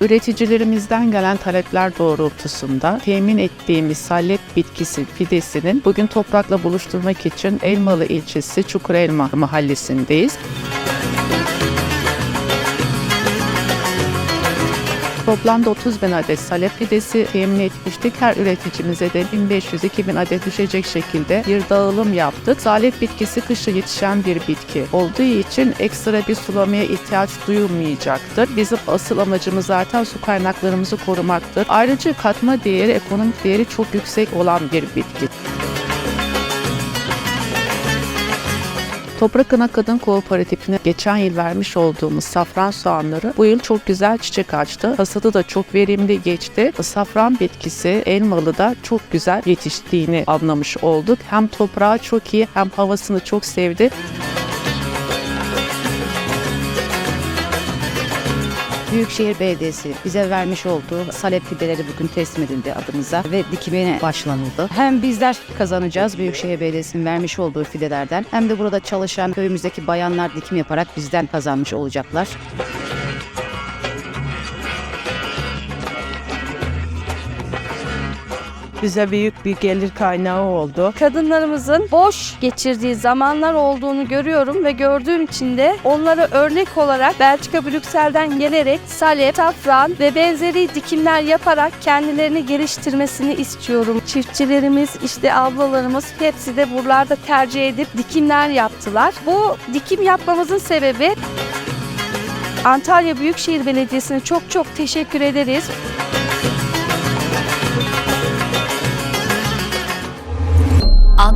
Üreticilerimizden gelen talepler doğrultusunda temin ettiğimiz salep bitkisi fidesinin bugün toprakla buluşturmak için Elmalı ilçesi Çukurelma mahallesindeyiz. Toplamda 30 bin adet salep fidesi temin etmiştik. Her üreticimize de 1500-2000 adet düşecek şekilde bir dağılım yaptık. Salep bitkisi kışın yetişen bir bitki olduğu için ekstra bir sulamaya ihtiyaç duyulmayacaktır. Bizim asıl amacımız zaten su kaynaklarımızı korumaktır. Ayrıca katma değeri, ekonomik değeri çok yüksek olan bir bitki. Toprak Ana Kadın Kooperatifine geçen yıl vermiş olduğumuz safran soğanları bu yıl çok güzel çiçek açtı. Hasadı da çok verimli geçti. Safran bitkisi Elmalı'da çok güzel yetiştiğini anlamış olduk. Hem toprağı çok iyi hem havasını çok sevdi. Büyükşehir Belediyesi bize vermiş olduğu salep fideleri bugün teslim edildi adımıza ve dikimine başlanıldı. Hem bizler kazanacağız Büyükşehir Belediyesi'nin vermiş olduğu fidelerden hem de burada çalışan köyümüzdeki bayanlar dikim yaparak bizden kazanmış olacaklar. Bize büyük bir gelir kaynağı oldu. kadınlarımızın boş geçirdiği zamanlar olduğunu görüyorum ve gördüğüm için de onlara örnek olarak Belçika Brüksel'den gelerek salep, safran ve benzeri dikimler yaparak kendilerini geliştirmesini istiyorum. Çiftçilerimiz, işte ablalarımız hepsi de buralarda tercih edip dikimler yaptılar. Bu dikim yapmamızın sebebi Antalya Büyükşehir Belediyesi'ne çok çok teşekkür ederiz.